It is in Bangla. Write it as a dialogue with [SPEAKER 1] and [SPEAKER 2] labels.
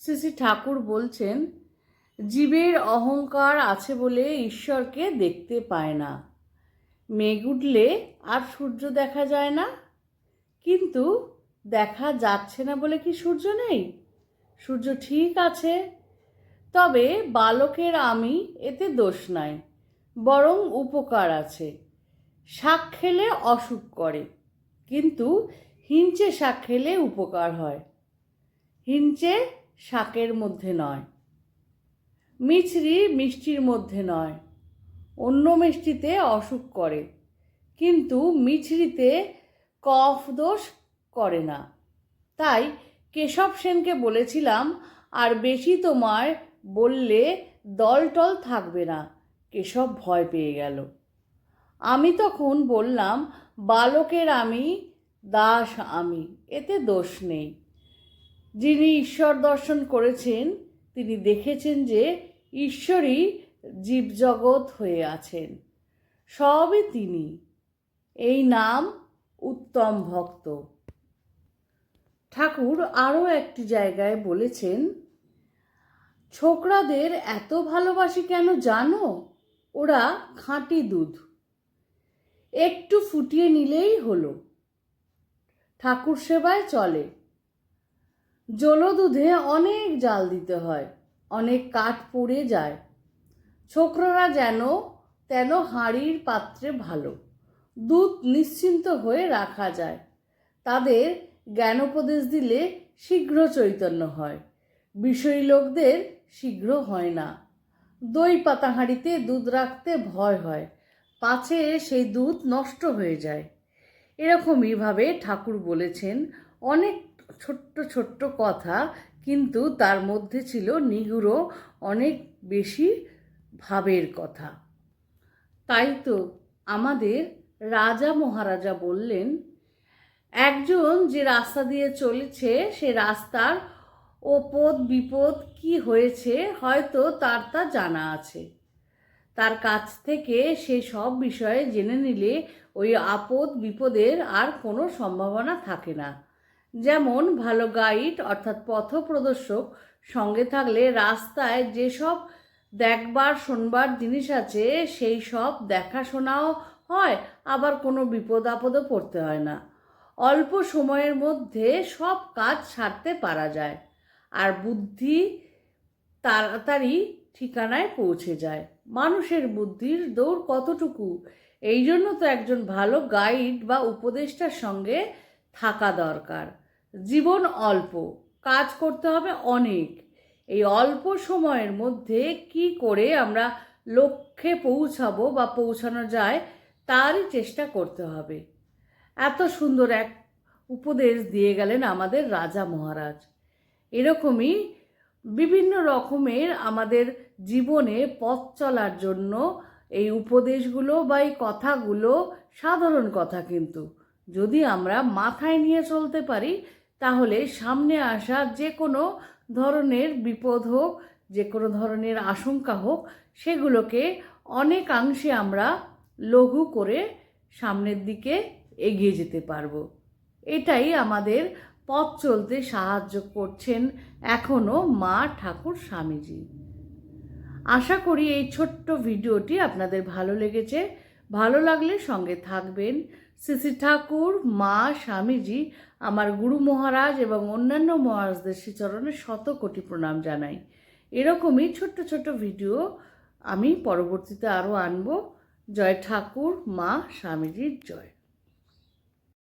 [SPEAKER 1] শ্রী শ্রী ঠাকুর বলছেন, জীবের অহংকার আছে বলে ঈশ্বরকে দেখতে পায় না। মেঘ উঠলে আর সূর্য দেখা যায় না। কিন্তু দেখা যাচ্ছে না বলে কি সূর্য নেই? সূর্য ঠিক আছে। তবে বালকের আমি এতে দোষ নাই, বরং উপকার আছে। শাক খেলে অসুখ করে, কিন্তু হিঞ্চে শাক খেলে উপকার হয়। হিঞ্চে শাকের মধ্যে নয়। মিছরি মিষ্টির মধ্যে নয়। অন্য মিষ্টিতে অসুখ করে, কিন্তু মিছরিতে কফ দোষ করে না। তাই কেশব সেনকে বলেছিলাম, আর বেশি তোমার বললে দলটল থাকবে না। কেশব ভয় পেয়ে গেল। আমি তখন বললাম, বালকের আমি, দাস আমি, এতে দোষ নেই। যিনি ঈশ্বর দর্শন করেছেন, তিনি দেখেছেন যে ঈশ্বরই জীবজগৎ হয়ে আছেন। সবই তিনি। এই নাম উত্তম ভক্ত। ঠাকুর আরও একটি জায়গায় বলেছেন, ছোকরাদের এত ভালোবাসি কেন জানো? ওরা খাঁটি দুধ। একটু ফুটিয়ে নিলেই হলো। ঠাকুর সেবায় চলে। জলদুধে অনেক জাল দিতে হয়, অনেক কাঠ পড়ে যায়। ছোকরারা যেন, তেন হাঁড়ির পাত্রে ভালো, দুধ নিশ্চিন্ত হয়ে রাখা যায়। তাদের জ্ঞানোপদেশ দিলে শীঘ্র চৈতন্য হয়, বিষয়ী লোকদের শীঘ্র হয় না। দই পাতা হাঁড়িতে দুধ রাখতে ভয় হয়, পাছে সেই দুধ নষ্ট হয়ে যায়। এরকমইভাবে ঠাকুর বলেছেন, অনেক ছোট্ট ছোট্ট কথা, কিন্তু তার মধ্যে ছিল নিগুড়ো অনেক বেশি ভাবের কথা। তাই তো আমাদের রাজা মহারাজা বললেন, একজন যে রাস্তা দিয়ে চলেছে, সে রাস্তার ওপদ বিপদ কি হয়েছে, হয়তো তার তা জানা আছে। তার কাছ থেকে সে সব বিষয়ে জেনে নিলে ওই আপদ বিপদের আর কোনো সম্ভাবনা থাকে না। যেমন ভালো গাইড, অর্থাৎ পথপ্রদর্শক, সঙ্গে থাকলে রাস্তায় যেসব দেখবার, শোনবার জিনিস আছে, সেই সব দেখাশোনাও হয়, আবার কোনো বিপদ আপদও পড়তে হয় না। অল্প সময়ের মধ্যে সব কাজ সারতে পারা যায়, আর বুদ্ধি তাড়াতাড়ি ঠিকানায় পৌঁছে যায়। মানুষের বুদ্ধির দৌড় কতটুকু? এই জন্য তো একজন ভালো গাইড বা উপদেষ্টার সঙ্গে থাকা দরকার। জীবন অল্প, কাজ করতে হবে অনেক। এই অল্প সময়ের মধ্যে কি করে আমরা লক্ষ্যে পৌঁছাবো বা পৌঁছানো যায়, তারই চেষ্টা করতে হবে। এত সুন্দর এক উপদেশ দিয়ে গেলেন আমাদের রাজা মহারাজ। এরকমই বিভিন্ন রকমের আমাদের জীবনে পথ চলার জন্য এই উপদেশগুলো বা এই কথাগুলো সাধারণ কথা কিন্তু। যদি আমরা মাথায় নিয়ে চলতে পারি তাহলে সামনে আসা যে কোনো ধরনের বিপদ হোক, যে কোনো ধরনের আশঙ্কা হোক, সেগুলোকে অনেকাংশে আমরা লঘু করে সামনের দিকে এগিয়ে যেতে পারব। এটাই আমাদের পথ চলতে সাহায্য করছেন এখনও মা ঠাকুর স্বামীজি। আশা করি এই ছোট্ট ভিডিওটি আপনাদের ভালো লেগেছে। ভালো লাগলে সঙ্গে থাকবেন। শ্রী ঠাকুর, মা, স্বামীজি, আমার গুরু মহারাজ এবং অন্যান্য মহারাজদের শ্রীচরণে শত কোটি প্রণাম জানাই। এরকমই ছোট্ট ছোট্ট ভিডিও আমি পরবর্তীতে আরও আনব। জয় ঠাকুর, মা, স্বামীজির জয়।